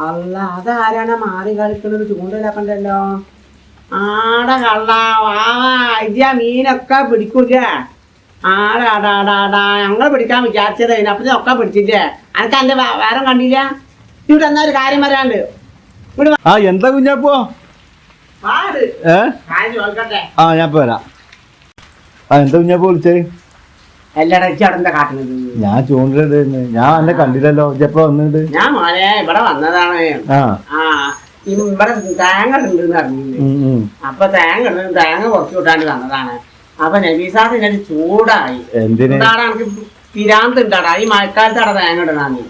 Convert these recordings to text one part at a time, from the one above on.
അല്ല അതാരാണ് മാറി കളിക്കുന്നത് ചൂണ്ടലാക്കണ്ടല്ലോ ആട കള്ള വാ ഇജ്ജ മീനൊക്കെ പിടിക്കൂല ആടാടാടാടാ ഞങ്ങൾ പിടിക്കാൻ വിചാരിച്ചത് അപ്പഴേ ഒക്കെ പിടിച്ചില്ലേ? അനക്ക് അന്റെ വേറെ കണ്ടില്ല? ഇവിടെ എന്നാ ഒരു കാര്യം വരാണ്ട് ഇവിടെ ആ എന്താ കുഞ്ഞപ്പോ ആ ഞാൻ പോരാ ആ എന്താ കുഞ്ഞപ്പോ വിളിച്ചേ ഞാൻ ചൂണ്ടിടുന്നു ഞാൻ എന്നെ കണ്ടില്ലല്ലോ. ഇജ്ജെപ്പോ വന്നിട്ട് ഞാൻ മോനെ ഇവിടെ വന്നതാണ്. ഇവിടെ തേങ്ങ ഉണ്ടെന്ന് അറിഞ്ഞു. അപ്പൊ തേങ്ങ ഉണ്ട് തേങ്ങ കുറച്ച് വിട്ടാണ്ട് വന്നതാണ് അപ്പൊ നബീസാസ് ഇതിനൊരു ചൂടായി. എന്തിനാണ് എനിക്ക് തിരാന്ത് ഉണ്ടാടാ ഈ മഴക്കാലത്താണ് തേങ്ങ ഇടണാന്ന്.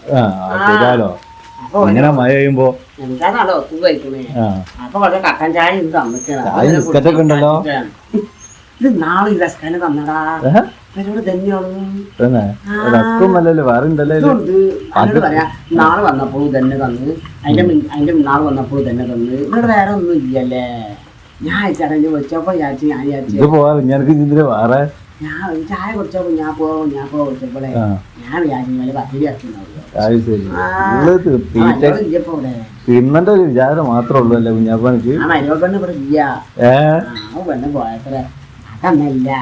അപ്പൊ ഇങ്ങനെ മഴ പെയ്യുമ്പോ? നബീസാദാണോ ഒത്തു കഴിക്കണേ അപ്പൊ കുറച്ച് കട്ടൻ ചായ തന്നിട്ടാണ്. ഉണ്ടല്ലോ. ഇത് നാളെ തന്നടാ. തന്നെയാണ് പറയാ നാളെ വന്നപ്പോൾ തന്നെ തന്ന്. അതിന്റെ മുൻ- അതിന്റെ നാളെ വന്നപ്പോൾ തന്നെ തന്ന്. ഇവിടെ വേറെ ഒന്നും ഇല്ലല്ലേ? ഞാൻ വെച്ചപ്പോ വിചാരിച്ചു ഞാൻ വേറെ. ഞാൻ ചായ കുടിച്ചപ്പോ ഞാൻ പോ ഞാൻ പോ ഞാൻ വിചാരിച്ചു പത്തിരി തിന്നന്റെ ഒരു വിചാരം മാത്രമേ ഉള്ളൂ അല്ലേ കുഞ്ഞാപ്പനക്ക്? ആ മരുമ പെണ്ണ് ഇവിടെ ഇല്ല. ആ പെണ്ണ് പോയത്ര ഏതാ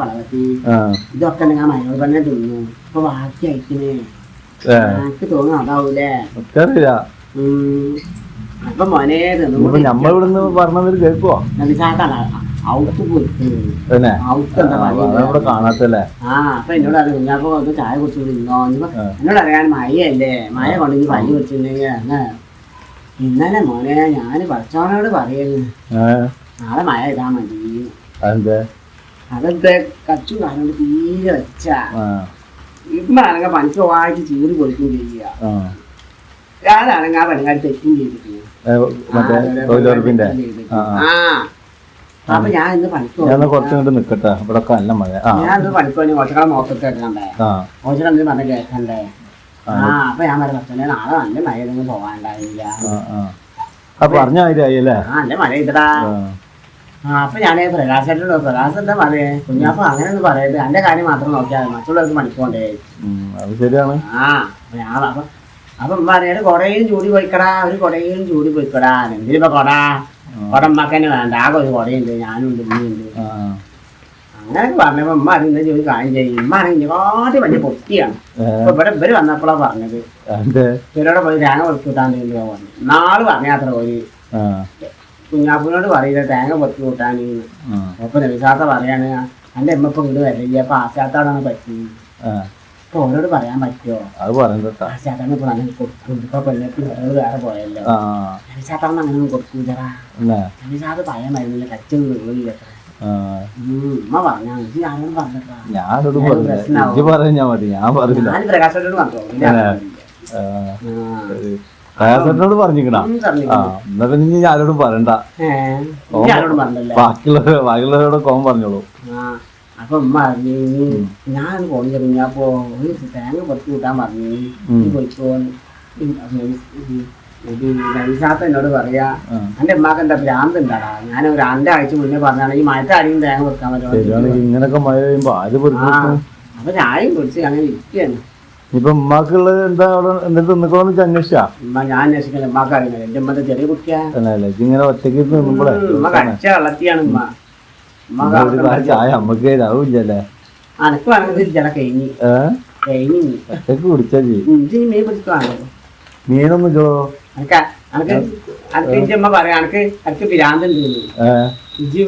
വളർത്തി ആ. ഇതൊക്കെ ഞാൻ മരുമ പെണ്ണെ തിന്നു. ഇപ്പൊ ബാക്കി അയക്കണേ ഏ. എനിക്ക് തോന്നുന്നു അതാവൂലേ? എനിക്കറിയില്ല. ഉം. അപ്പൊ മോനെ ഇപ്പൊ നമ്മളിവിടുന്ന് പറഞ്ഞവര് കേൾക്കുവോ നബിസാത്താണ് ഔട്ട് പോയിട്ട്. തന്നെ ഔട്ട് എന്താ ഇവിടെ പറയുക കാണാത്തല്ലേ? ആ അപ്പൊ എന്നോട് അറിയാം. കുഞ്ഞാപ്പോ ഒന്ന് ചായ കുടിച്ചു നിന്നോ ഇനിയിപ്പോ എന്നോട് അറിയാൻ മഴയല്ലേ. മഴ കൊണ്ട് ഇനി പനി കുടിച്ചിട്ടുണ്ടെങ്കിൽ അങ്ങനെ ഇന്നലെ മോനെ ഞാൻ പഠിച്ചവനോട് പറയുന്നു നാളെ മഴ ഇതാ മതി. അതെന്താ? അതൊക്കെ കച്ചു കാരണം തീരെ വെച്ചാ. ആ. ഇപ്പൊ ആണെങ്കിൽ പനിക്ക് വായിച്ച് പൊളിക്കുകയും ചെയ്യുക ഞാനാണെങ്കിൽ ആ പണിക്കാർ തെറ്റും. ആ അപ്പൊ ഞാൻ ഇന്ന് പണിക്ക് ഞാൻ കുറച്ച് ഇങ്ങോട്ട് നിക്കട്ടെ. ഇവിടെ നല്ല മഴ. ഞാൻ ഇന്ന് പണിക്ക് വേണ്ടി കുറച്ചുകൂടെ നോക്കിട്ട് എടുക്കണ്ടേ ആ. കുറച്ചുകൂടെ പറഞ്ഞ കേൾക്കണ്ടേ? ആ. അപ്പൊ ഞാൻ പറയാം പച്ചനെ നാളെ നല്ല മഴ ഒന്നും പോവാണ്ടായില്ല പറഞ്ഞ മഴ ഇതടാ ആ അപ്പൊ ഞാൻ പ്രകാശ് പ്രകാശ് എന്താ പറയേ കുഞ്ഞാപ്പ അങ്ങനെ ഒന്നും പറയരുത്. എന്റെ കാര്യം മാത്രം നോക്കിയാൽ മറ്റുള്ളവർക്ക് മണിക്കോണ്ടേ അത് ശരിയാണ്. ആ അപ്പൊ ഞാൻ അപ്പൊ പറയാണ് കൊടയും ചൂടി പോയിക്കടാ ഒരു കൊടയും ചൂടി പോയിക്കടാ. എന്തിനിപ്പോ കൊട കൊട ഉമ്മക്കന്നെ വേണ്ട. ആകെ ഒരു കൊടയുണ്ട് ഞാനുണ്ട് ഉമ്മയുണ്ട്. അങ്ങനെ പറഞ്ഞപ്പോ ഉമ്മ അറിയുന്ന ജോലി കാര്യം ചെയ്യും. ഉമ്മ ആണെങ്കിൽ കാട്ടി വലിയ പൊട്ടിയാണ്. അപ്പൊ ഇവിടെ ഇവർ വന്നപ്പോഴാ പറഞ്ഞത്. ഇവരോടെ പോയി തേങ്ങ കൊടുത്തു കൂട്ടാൻ നാൾ പറഞ്ഞാത്ര ഒരു ആ. കുഞ്ഞാപ്പൂനോട് പറയില്ല തേങ്ങ പൊത്തി കൂട്ടാൻ അപ്പൊ നബിസാത്ത പറയാണ് എന്റെ അമ്മ ഇപ്പൊ ഇങ്ങോട്ട് വരില്ല അപ്പൊ ആശാത്താടാണ് പറ്റി അപ്പൊ ഓരോട് പറയാൻ പറ്റുമോ അത് പറയുന്നത് ആശാത്താണ് ഇപ്പൊ അങ്ങനെ കൊടുക്കും ഇപ്പൊ പെണ്ണിട്ട് വേറെ വേറെ പോയല്ലോ. ആ. നബിസാത്താണെന്ന് അങ്ങനെ എന്നാ നബിസാത്ത് പറയാൻ പറ്റുന്നില്ല കച്ചൊന്നും ഉമ്മ പറഞ്ഞാ ആരോടും പറഞ്ഞിട്ടാ ഞാനോട് ഞാൻ പറഞ്ഞില്ല. പ്രശ്നാവും. ഇജ്ജ് പറഞ്ഞാ മതി ഞാൻ പറഞ്ഞില്ല. പ്രകാശോട് പറഞ്ഞു ആ, പറഞ്ഞിരിക്കണ. എന്നാ പിന്നെ ഇനി ആരോടും പറയണ്ട. ബാക്കിയുള്ളവരെ ബാക്കിയുള്ളവരോട് കോം പറഞ്ഞോളൂ. അപ്പൊ ഉമ്മ പറഞ്ഞു ഞാൻ ഫോൺ കഴിഞ്ഞപ്പോ ഒരു തേങ്ങ പൊത്തി കൂട്ടാൻ പറഞ്ഞു. നീ പോയിക്കോ നബിസാത്ത എന്നോട് പറയാ. എന്റെ ഉമ്മാക്ക് എന്താ ഭ്രാന്ത് ഉണ്ടാടാ? ഞാൻ ഒരു രണ്ടാഴ്ച മുന്നേ പറഞ്ഞാണ് ഈ മഴത്തെ ആരെയും തേങ്ങ വെക്കാൻ പറ്റുമോ ഇങ്ങനൊക്കെ മഴ പെയ്യുമ്പോ അപ്പൊ ചായയും കുടിച്ച് അങ്ങനെ ഇരിക്കുകയാണ്. ഇപ്പൊ മക്കൾ എന്താ അവിടെ എന്തെങ്കിലും നിക്കണമെന്ന് വെച്ചാൽ അന്വേഷിച്ചാ? ഉമ്മ ഞാൻ അന്വേഷിക്കല്ലേ ഉമ്മാക്ക് അറിയില്ല. എന്റെ ഉമ്മത്തെ ചെറിയ കുട്ടിയാ? അല്ലേ ഇങ്ങനെ ഒറ്റയ്ക്ക് ഉമ്മ. വെള്ളത്തിയാണ് ഉമ്മ ഗ്ലാസ് ചായ അമ്മയ്ക്ക് തരാവില്ലല്ലേ അനക്ക് വേണമെങ്കിൽ ചില കഴിഞ്ഞ്. ഏഹ് കഴിഞ്ഞ് ഒറ്റയ്ക്ക് കുടിച്ചാ ചെയ്യും മീൻ പിടിക്കുവാണോ മീനൊന്നും ചോ അനക്ക് അനക്ക് അനക്ക് ഇഞ്ചി അമ്മ പറയാം അനക്ക് ഈ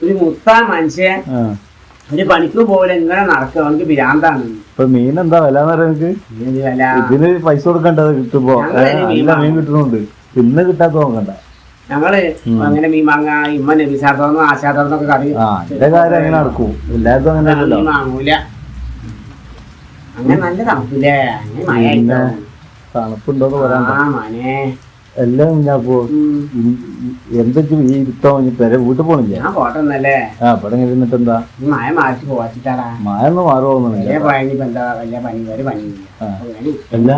ഒരു മുത്ത മനുഷ്യൻ ആ. ഒരു പണിക്ക് പോലെ ഇങ്ങനെ നടക്കുക. അവനക്ക് ഭ്രാന്താണ്. ഇപ്പൊ മീൻ എന്താ വില എന്ന് പറയാൻ ഇതിന് പൈസ കൊടുക്കണ്ടത് കിട്ടുമ്പോ. നല്ല മീൻ കിട്ടുന്നുണ്ട്. ഇന്ന് കിട്ടാത്ത നോക്കണ്ട ഞങ്ങൾ അങ്ങനെ മീൻ വാങ്ങ ഇമ്മ നബിസാത്തോന്നും ആശാത്തോന്നൊക്കെ കറി എന്റെ കാര്യം അങ്ങനെ നടക്കും. എല്ലാവർക്കും അങ്ങനെ വാങ്ങൂല. അങ്ങനെ നല്ല തണുപ്പില്ലേ? അങ്ങനെ മഴ തണുപ്പുണ്ടോന്ന് പറയാൻ ആ മനെ. എല്ലാം ഞാൻ. എന്തൊക്കെ ഈ ഇരുത്തോ ഇനി പെര വീട്ടിൽ പോണില്ലേ? ഞാൻ പോട്ടെന്നല്ലേ ആ ഇവിടെ ഇങ്ങനെ ഇരുന്നിട്ട് എന്താ മായ മാറ്റി പോവാച്ചിട്ടാടാ മായ ഒന്ന് മാറുമോന്നില്ല പണി പഴനി എന്താ വലിയ പനി ഒരു പനിയില്ല അല്ല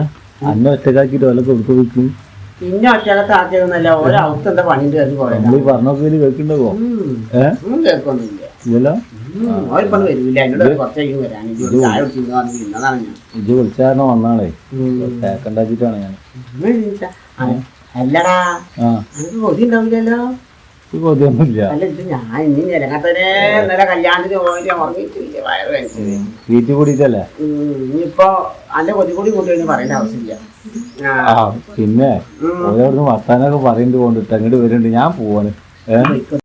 അന്ന ഒറ്റക്കാക്കിട്ട് വല്ല കൊടുത്തു വെക്കും? പിന്നെ ഒറ്റകത്ത് ആക്കിയതൊന്നല്ല ഓരോ അവസ്ഥ എന്താ പണിന്റെ അത് പോയത്. നമ്മൾ ഈ പറഞ്ഞൊക്കെ കേൾക്കണ്ടാവോ ഏഹ് ഒന്നും കേൾക്കൊന്നുമില്ല. ഇല്ലല്ലോ? അവരിപ്പം വരില്ല എന്നോട് കുറച്ചേക്കും വരാൻ ഇത് വിളിച്ചാരണം വന്നാളേ. തേക്കണ്ടാച്ചിട്ടാണ് ഞാൻ. ആ, അല്ലടാ എനിക്ക് കൊതി ഉണ്ടാവില്ലല്ലോ കൊതിയൊന്നുമില്ല. അല്ല ഇത് ഞാൻ ഇനി നിലങ്ങത്തനെ ഇന്നലെ കല്യാണത്തിന് പോയിട്ട് ഉറങ്ങിയിട്ടില്ല വയറ് കഴിച്ചത് വീട്ടിൽ കൂടിയിട്ടല്ലേ? ഇനിയിപ്പോ അന്റെ കൊതി കൂടി കൂട്ടി പറയേണ്ട ആവശ്യമില്ല. പിന്നെ. ഓരോരുന്ന് വർത്താനൊക്കെ പറയുന്നുണ്ട് കൊണ്ടിട്ട് അങ്ങോട്ട് വരുന്നുണ്ട്. ഞാൻ പോവാണ്. ഏഹ്